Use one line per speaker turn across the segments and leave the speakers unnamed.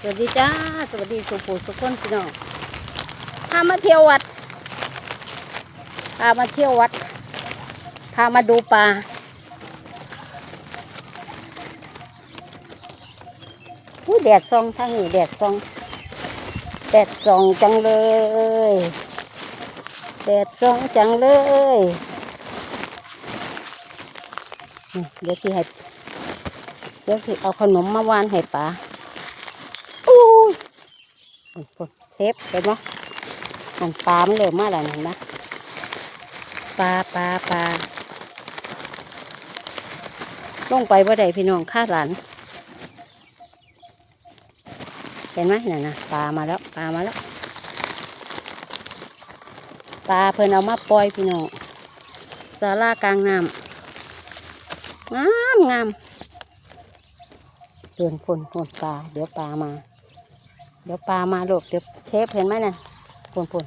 สวัสดีจ้า สวัสดีสุภูสุขคนพี่น้องพามาเที่ยววัดพามาเที่ยววัดพามาดูปลาอุ้แดดซองทางนี้แดดซองแดดซองจังเลยแดดซองจังเลยเดี๋ยวที่ให้เดี๋ยวที่เอาขนมมาวานให้ปลา เทปเห็นไหมมันปลามันเร็วมากเลยเห็นไหมปลาปลาปลาลงไปว่าใดพี่น้องข้าหลานเห็นไหมนี่นนะปลามาแล้วปลามาแล้วปลาเพิ่นเอามาปล่อยพี่น้องสาลากลางน้ำงามงามเตือนคนคนปลาเดี๋ยวปลามา ดี๋ยวปลามาลูกเดี๋ยวเทปเห็นไหมน่ะปุ่นปุ่น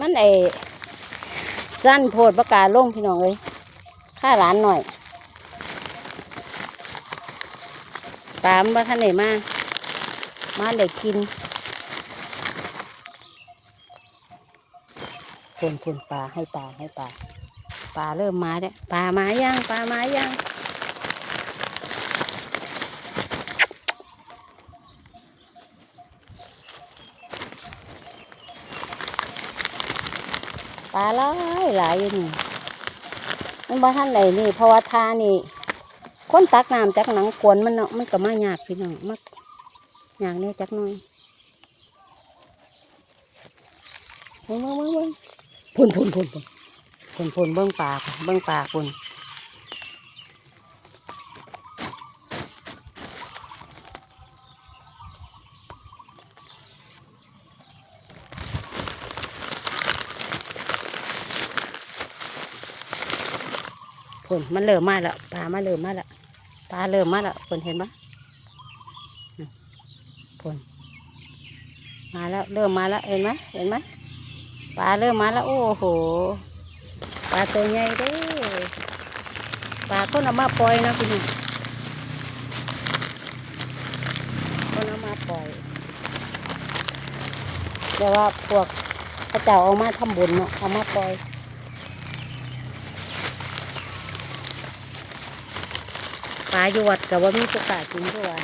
มันไอสั้นโพดประกาศลงพี่น้องเอ้ยค่าหลานหน่อยปลามันบ่ทันไหนมา มาได้กินปุ่นปุ่นปลาให้ปลาให้ปลาปลาเริ่มมาแล้วปลามายังปลามายัง ปลาหลายหลายอยู่นี่มันบ่ท่านไหนนี่เพราะว่าทานี่คนตักน้ำจากหนังกวนมันเนาะมันก็มายากพี่น้องมากยากเนี่ยจักหน่อยเบิ่งเบิ่งเบิ่งพุ่นพุ่นพุ่นพุ่นพุ่นพุ่นเบิ้งปลาพุ่นเบิ่งปลาพุ่น พุ่นมันเริ่มมาแล้วปลามาเริ่มมาแล้วปลาเริ่มมาแล้วพุ่นเห็นปะนั่นมาแล้วเริ่มมาแล้วเห็นไหมเห็นไหมปลาเริ่มมาแล้วโอ้โหปลาตัวใหญ่เด้ปลาก็นำมาปล่อยนะพี่น้องก็นำมาปล่อยเดี๋ยวว่าพวกพระเจ้าเอามาทำบุญเนาะเอามาปล่อย ปลา อยู่วัดกับว่ามีโอกาสกินด้วย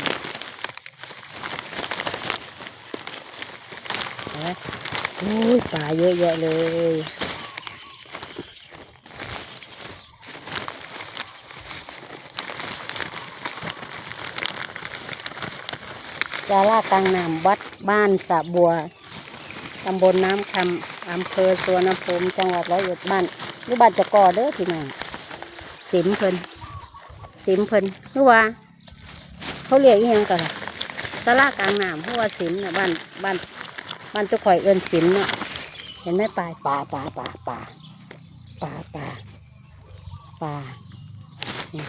นไหมโอ้ยปลาเยอะแยะเลยจาลากลางน้ำวัดบ้านสะบัว ตำบลน้ำคำอำเภอสวนภูมิจังหวัดร้อยเอ็ดบ้านหรือบ้านจะก่อเด้อพี่น้องสิมเพิ่น สิมเพิ่นเพราะว่า เขาเรียกอีหยังกันล่ะตลาดกลางน้ำเพราะว่าสิมเนี่ยบ้านบ้านบ้านเจุข่อยเอินสิมเนาะเห็นไหมปลาปลาปลาปลาปลาปลาปลาปลานี่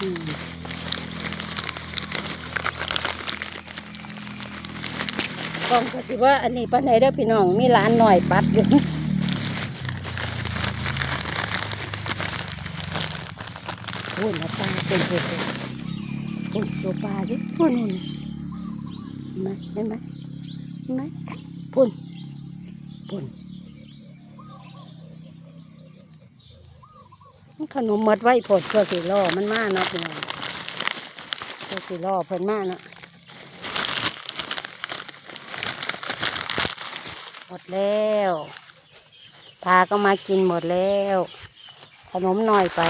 อืมกล้องก็สิว่าอันนี้ป้าไหนเด้อพี่น้องมีร้านหน่อยปัดอยู่ โอ้ยมาปลาเป็นเห็ดเลยโอ้ตัวปลาดิพุ่นนู่นเห็นไหมเห็นไหมเห็นไหมพุ่นพุ่นขนมมดไว้ผดเพื่อสีล่อมันมาเนาะพี่น้องเพื่อสีล่อเพิ่นมาเนาะหมดแล้วปลาก็มากินหมดแล้ว ขนมหน่อยไป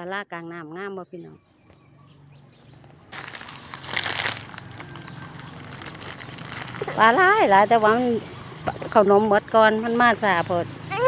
าลากลางน้ำงามบ่พี่น้องปลาหลายหลายแต่ว่ามันขนมหมดก่อนมันมาสาพด